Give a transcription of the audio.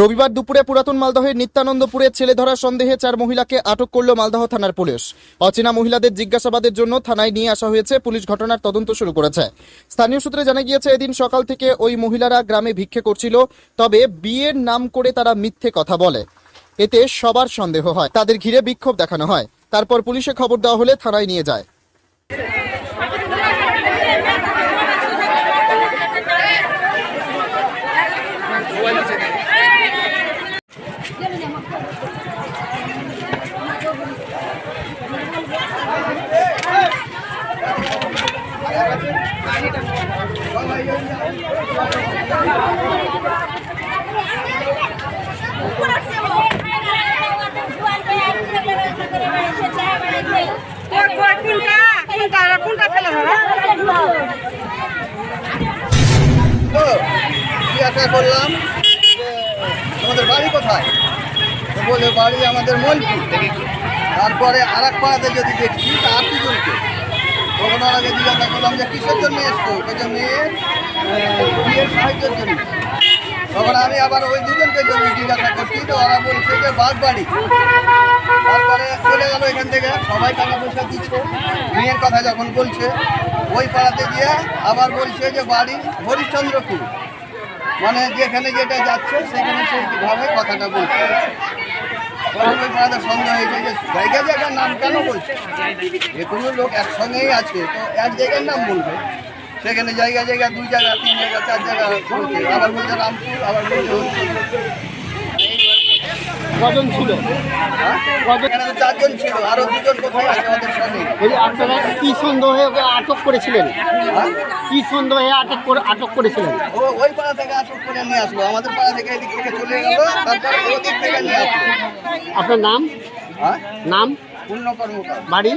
রবিবার দুপুরে পুরাতন মালদহের নিত্যানন্দপুরে ছেলে ধরার সন্দেহে চার মহিলাকে আটক করল মালদহ থানার পুলিশ। অচেনা মহিলাদের জিজ্ঞাসাবাদের জন্য থানায় নিয়ে আসা হয়েছে। পুলিশ ঘটনার তদন্ত শুরু করেছে। স্থানীয় সূত্রে জানা গিয়েছে, এদিন সকাল থেকে ওই মহিলারা গ্রামে ভিক্ষে করছিল, তবে বিয়ের নাম করে তারা মিথ্যে কথা বলে। এতে সবার সন্দেহ হয়। তাদের ঘিরে বিক্ষোভ দেখানো হয়। তারপর পুলিশে খবর দেওয়া হলে থানায় নিয়ে যায়। কোনটা ছেলে ধরা তো জিজ্ঞাসা করলাম যে আমাদের বাড়ি কোথায়? বলে বাড়ি আমাদের মলপুর তারপরে আর এক পাড়াতে যদি দেখছি তা আর দুজনকে তখন আগে জিজ্ঞাসা করলাম যে কিসের জন্য এসছো? যে মেয়ের বিয়ের সাহায্যের জন্য। তখন আমি আবার ওই দুজনকে জন্য জিজ্ঞাসা করছি, তো ওরা বলছে যে বাদ বাড়ি। তারপরে চলে গেল এখান থেকে, সবাই টাকা পয়সা দিচ্ছে। মেয়ের কথা যখন বলছে, ওই পাড়াতে গিয়ে আবার বলছে যে বাড়ি হরিশ্চন্দ্রপুর। মানে যেখানে যেটা যাচ্ছে, সেখানে সেইভাবে কথাটা বলছে। সন্দেহ হয়েছে যে জায়গা জায়গার নাম কেন বলছে? যে কোনো লোক একসঙ্গেই আছে, তো এক জায়গার নাম বলবে। সেখানে জায়গা জায়গা, দুই জায়গা, তিন জায়গা, চার জায়গা আবার বলছে রামপুর, আবার বলছে কজন ছিল? চারজন ছিল আরও দুজন কোথায় আছে আমাদের সঙ্গে আপনারা কি সন্দেহে ওকে আটক করেছিলেন? হ্যাঁ? কি সন্দেহে আটক করে আটক করেছিলেন? ও ওই পাড়া থেকে আটক করে নিয়ে আসলো। আমাদের পাড়া থেকে এদিক থেকে চলে গেল তারপরে ওদিক থেকে নিয়ে আসলো। আপনার নাম? হ্যাঁ? নাম? পূর্ণ কর্মকার বাড়ি?